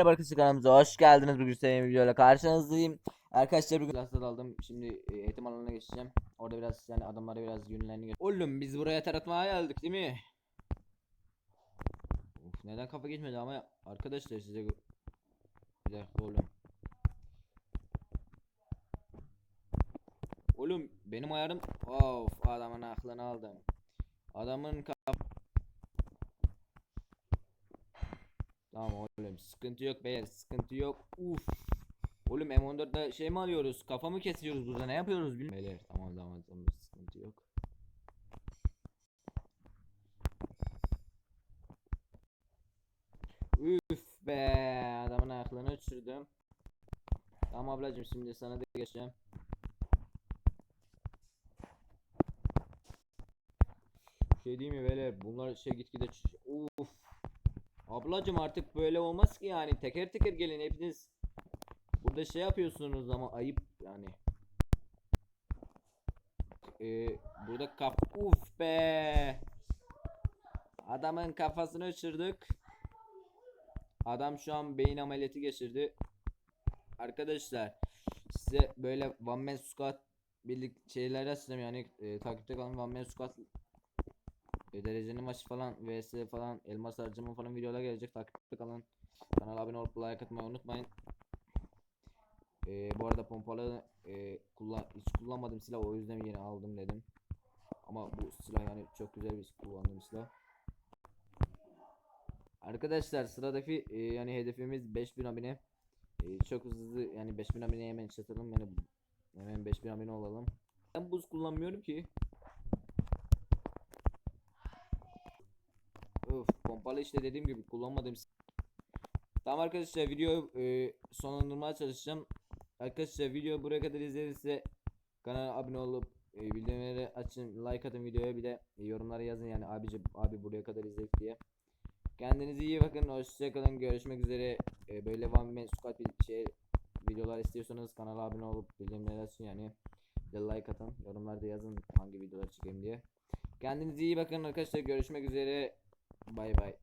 merhaba arkadaşlar kanalımıza hoş geldiniz. Bugün size videoyla karşınızdayım. Arkadaşlar bugün dersler aldım. Şimdi e, eğitim alanına geçeceğim. Orada biraz yani adamlara biraz yönlerini gö- Oğlum biz buraya taratmaya geldik değil mi? Of, neden kafa geçmedi ama arkadaşlar size bir dakika oğlum. Oğlum benim ayarım of adamın aklını aldım. Adamın kaf Tamam oğlum sıkıntı yok beyler sıkıntı yok. Uf. Oğlum M14'da şey mi alıyoruz? Kafa mı kesiyoruz burada? Ne yapıyoruz bilmiyorum. Beyler tamam tamam tamam sıkıntı yok. Üf be adamın aklını uçurdum. Tamam ablacım şimdi sana da geçeceğim. Şey diyeyim mi beyler bunlar şey gitgide Uf. Ablacım artık böyle olmaz ki yani teker teker gelin hepiniz burada şey yapıyorsunuz ama ayıp yani. Ee, burada kaf uf be. Adamın kafasını uçurduk. Adam şu an beyin ameliyatı geçirdi. Arkadaşlar size böyle one man squad birlik şeyler açacağım yani e, takipte kalan one man squad e, derecenin maçı falan vs falan elmas harcama falan videolar gelecek. Takipte kalın. Kanala abone olup like atmayı unutmayın. E, bu arada pompalı e, kullan hiç kullanmadım silah o yüzden yeni aldım dedim. Ama bu silah yani çok güzel bir kullandığım silah. Arkadaşlar sıradaki e, yani hedefimiz 5000 abone. E, çok hızlı yani 5000 aboneye hemen çatalım yani hemen 5000 abone olalım. Ben buz kullanmıyorum ki Öf, pompalı işte dediğim gibi kullanmadım. Tamam arkadaşlar video e, sonlandırmaya çalışacağım. Arkadaşlar video buraya kadar izlediyse kanala abone olup e, bildirimleri açın, like atın videoya bir de e, yorumlara yazın yani abici abi buraya kadar izledik diye. Kendinize iyi bakın. Hoşçakalın. Görüşmek üzere. E, böyle One Man Squad bir şey videolar istiyorsanız kanala abone olup bildirimleri açın yani. Bir like atın. Yorumlarda yazın hangi videolar çekeyim diye. Kendinize iyi bakın arkadaşlar. Görüşmek üzere. Bay bay.